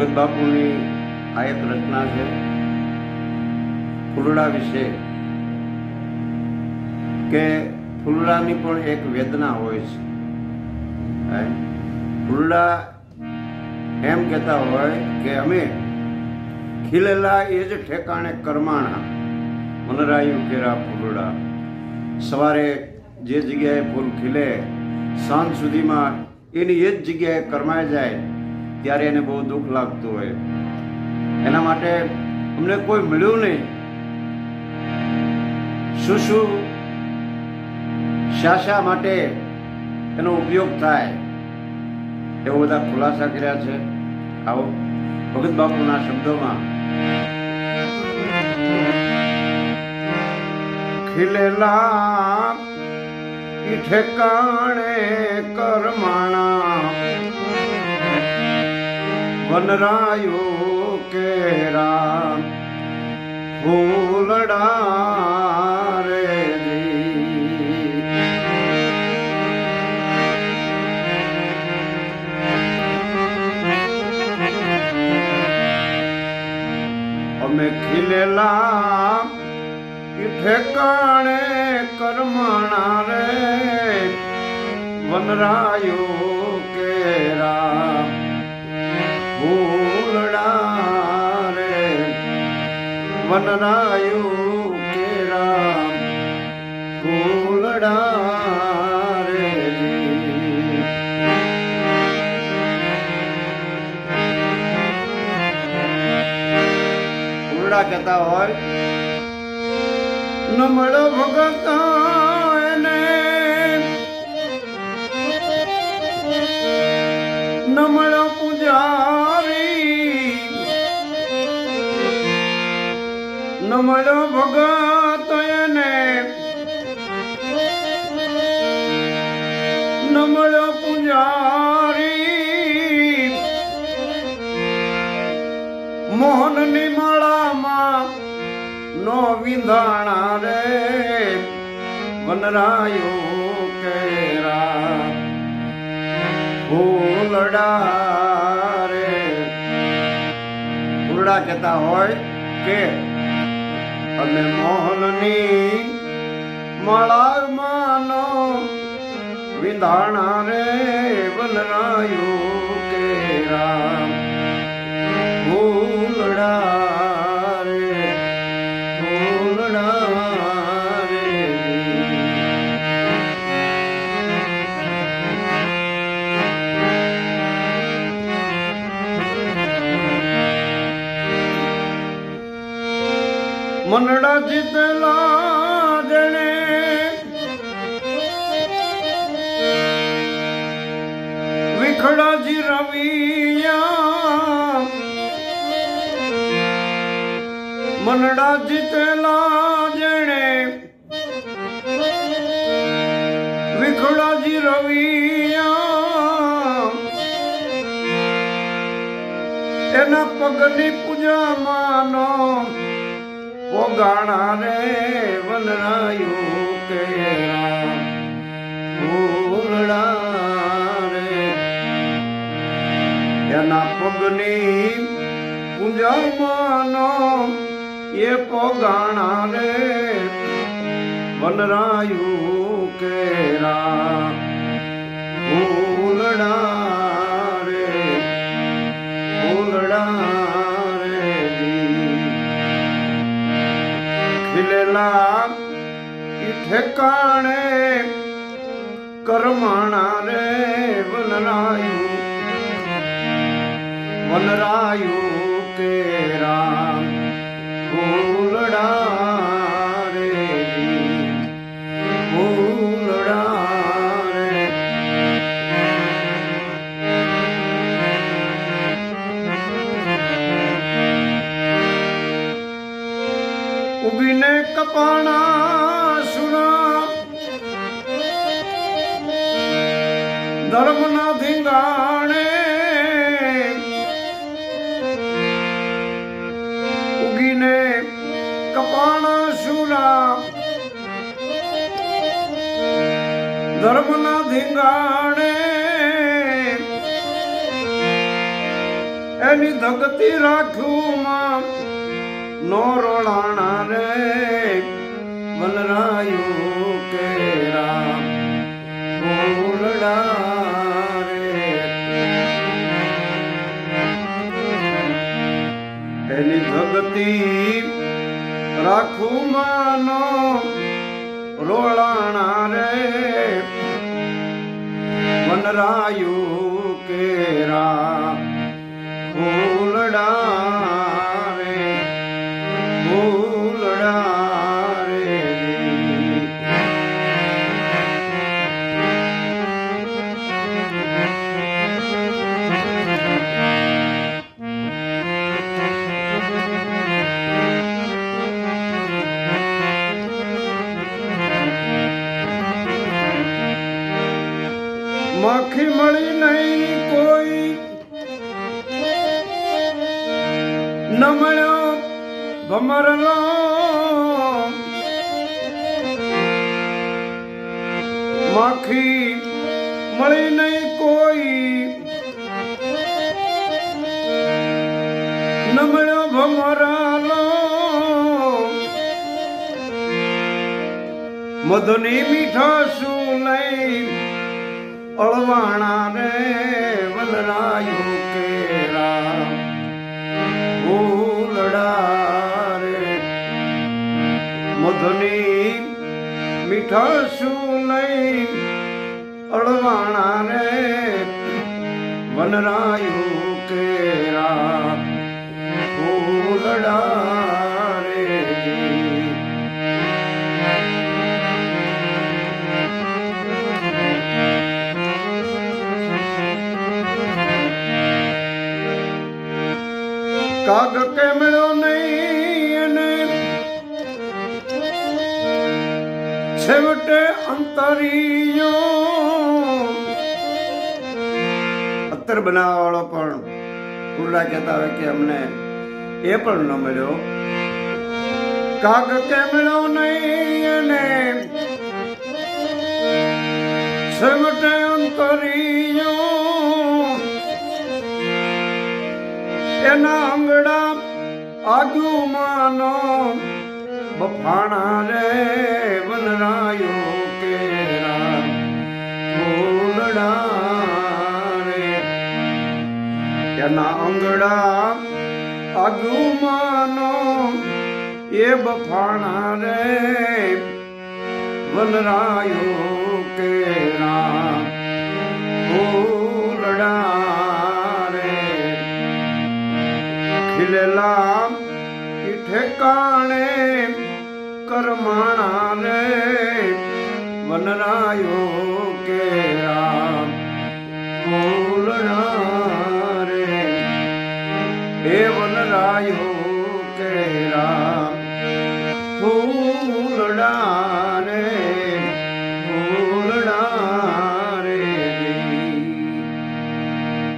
ભગત બાપુની આ એક રચના છે. ફૂલડા વિશે કે ફૂલડાની પણ એક વેદના હોય છે. ફૂલડા એમ કહેતા હોય કે અમે ખીલેલા એ જ ઠેકાણે કરમાણા મનરાયું કેરા ફૂલડા. સવારે જે જગ્યાએ ફૂલ ખીલે, સાંજ સુધીમાં એની એ જ જગ્યાએ કરમાઈ જાય ત્યારે એને બહુ દુઃખ લાગતું હોય. એના માટે અમને કોઈ મળ્યું નહીં. શું શું શા માટે એનો ઉપયોગ થાય? એવો બધા ખુલાસા કર્યા છે. આવો, ભગત બાપુના શબ્દોમાં. ખીલેલા ઠેકાણે કરમાણા. વનરાયો કેરા ફૂલડા રે જી. અમે ખીલેલા ઠેકાણે કરમણા રે વનરાયો ફૂલડા વનરાયું કેરા ફૂલડા રે ફૂલડા કહેતા હોય નમળ ભગતા નમળ નમળ ભગત એને નમળ પૂજારી. મોહનની માળામાં નો વિંધાણા રે. વનરાયો કેરા. ફૂલડા રે ફૂલડા કહેતા હોય કે અમે મોહનની માળામાં નો વિંધાણા રે વનરાયો કેરા ફૂલડા મનડા જીતલા જણે વિખડાજી રવિયા મનડા જીતેલા જેણે વિખડાજી રવિયા એના પગની પૂજા માનો પોગાણા રે વનરાયું કેરા ફૂલડા રે. એના પગની પૂજામાંનો એ પોગાણા રે વનરાયું કેરા ફૂલડા વનરાયું વનરાયું કેરા ફૂલડા રે ફૂલડા રે ઉભીને કપાણા ગુલામ ધર્મના ધીંગાણે એની ધગતી રાખું માં નો રોળાણા રે મનરાયું કે રામ એની ભગતી રાખું માનો રોળાણા રે. વનરાયુ કેરા ફૂલડા માખી મળી નહીં કોઈ. ન મળ્યો ભમરલો માખી મળી નહીં કોઈ. ન મળ્યો ભમરાલો મીઠા શું લઈ અળવાણા રે વનરાયું કેરા. ફૂલડા રે મધુની મીઠાશું લઈ અળવાણા રે વનરાયું કેરા. ફૂલડા અંતરિયો અત્તર બનાવવા વાળો પણ કુરડા કહેતા હોય કે અમને એ પણ ન મળ્યો. કાગ કેમળો નહીં અને છેવટે અંતરિયો. એના આંગડા આગુ માનો બફાણા રે વનરાયો. એના અંગડા અગુમાનો એ બફાણા રે વનરાયો કેરા ફૂલડા રે. ખીલેલા ઠેકાણે